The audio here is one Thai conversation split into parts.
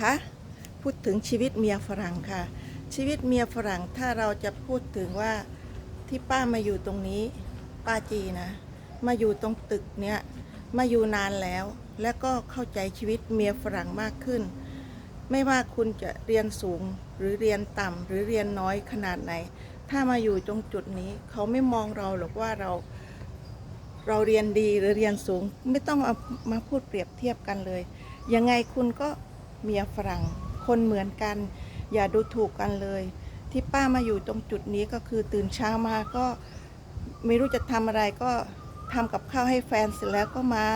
คะ พูดถึงชีวิตเมียฝรั่งค่ะ ชีวิตเมียฝรั่งถ้าเราจะพูดถึงว่าที่ป้ามาอยู่ตรงนี้ ป้าจีนะ มาอยู่ตรงตึกเนี้ยมาอยู่นานแล้ว แล้วก็เข้าใจชีวิตเมียฝรั่งมากขึ้น ไม่ว่าคุณจะเรียนสูงหรือเรียนต่ำหรือเรียนน้อยขนาดไหน ถ้ามาอยู่ตรงจุดนี้ เขาไม่มองเราหรอกว่าเราเราเรียนดีหรือเรียนสูง ไม่ต้องเอามาพูดเปรียบเทียบกันเลย ยังไงคุณก็ เมียฝรั่ง คนเหมือนกัน อย่าดูถูกกันเลย ที่ป้ามาอยู่ตรงจุดนี้ก็คือตื่นเช้ามาก็ไม่รู้จะทำอะไรก็ทำกับข้าวให้แฟนเสร็จแล้วก็มา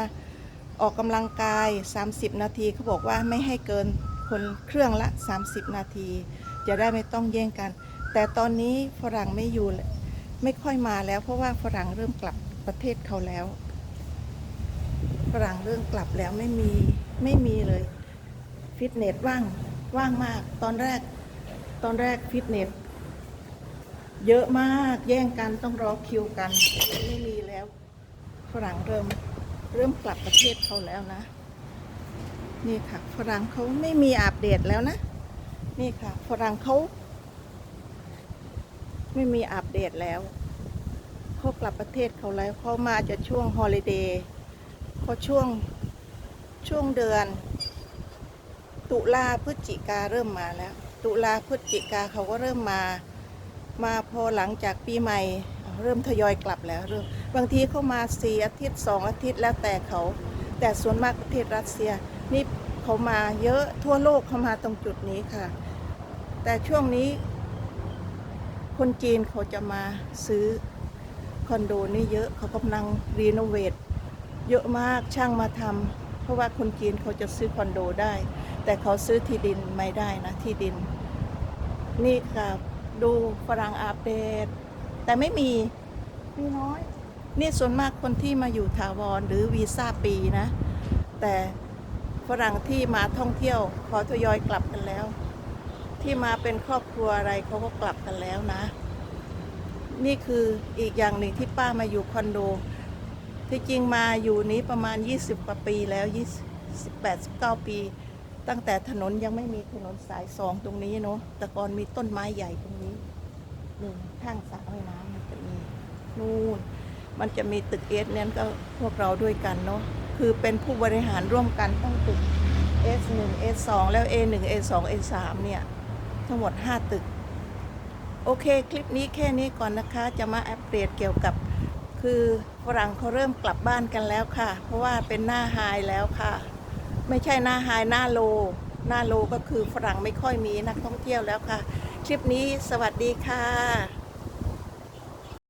ออกกำลังกาย 30 นาทีเขาบอกว่าไม่ให้เกินคนเครื่องละ 30 นาที จะได้ไม่ต้องแย่งกัน แต่ตอนนี้ฝรั่งไม่อยู่ไม่ค่อยมาแล้ว เพราะว่าฝรั่งเริ่มกลับประเทศเขาแล้ว ฝรั่งเริ่มกลับแล้วไม่มีไม่มี ฟิตเนสว่างว่างมาก ตอนแรก ตอนแรกฟิตเนสเยอะมากแย่งกันต้องรอคิวกัน ไม่มีแล้วฝรั่งเริ่มเริ่มกลับประเทศเขาแล้วนะ นี่ค่ะฝรั่งเขาไม่มีอาบเดตแล้วนะ นี่ค่ะฝรั่งเขาไม่มีอาบเดตแล้วเขากลับประเทศเขาแล้วเขามาจะช่วงฮอลิเดย์เขาช่วงช่วงเดือน ตุลาพฤศจิกาเริ่มมาแล้ว ตุลาพฤศจิกาเขาก็เริ่มมา มาพอหลังจากปีใหม่ เริ่มทยอยกลับแล้วเริ่มบางทีเขามาสี่อาทิตย์สองอาทิตย์แล้วแต่เขา แต่ส่วนมากประเทศรัสเซียนี่เขามาเยอะทั่วโลกเขามาตรงจุดนี้ค่ะ แต่ช่วงนี้ คนจีนเขาจะมาซื้อคอนโดนี่เยอะเขากำลังรีโนเวทเยอะมากช่างมาทำเพราะว่าคนจีนเขาจะซื้อคอนโดได้ แต่เขาซื้อที่ดินไม่ได้นะที่ดิน นี่ค่ะดูฝรั่งอาบเดตแต่ไม่มีมีน้อย นี่ส่วนมากคนที่มาอยู่ถาวรหรือวีซ่าปีนะ แต่ฝรั่งที่มาท่องเที่ยวขอทยอยกลับกันแล้ว ที่มาเป็นครอบครัวอะไรเขาก็กลับกันแล้วนะ นี่คืออีกอย่างหนึ่งที่ป้ามาอยู่คอนโด ที่จริงมาอยู่นี้ประมาณ 20กว่าปีแล้ว 28 19 ปี ตั้งแต่ถนนยังไม่มีถนนสายสองตรงนี้เนาะแต่ก่อนมีต้นไม้ใหญ่ตรงนี้หนึ่งข้างสระว่ายน้ำมันจะมีนู่น มันจะมีตึกเอสเนี่ยก็พวกเราด้วยกันเนาะคือเป็นผู้บริหารร่วมกันตั้งตึก S1 S2 แล้ว A1 A2 A3 เนี่ย ทั้งหมด 5 ตึก โอเค คลิปนี้แค่นี้ก่อนนะคะ จะมาอัปเดตเกี่ยวกับ คือฝรั่งเขาเริ่มกลับบ้านกันแล้วค่ะ เพราะว่าเป็นหน้าไฮแล้วค่ะ ไม่ใช่หน้าไฮหน้าโล หน้าโลก็คือฝรั่งไม่ค่อยมีนักท่องเที่ยวแล้วค่ะ คลิปนี้สวัสดีค่ะ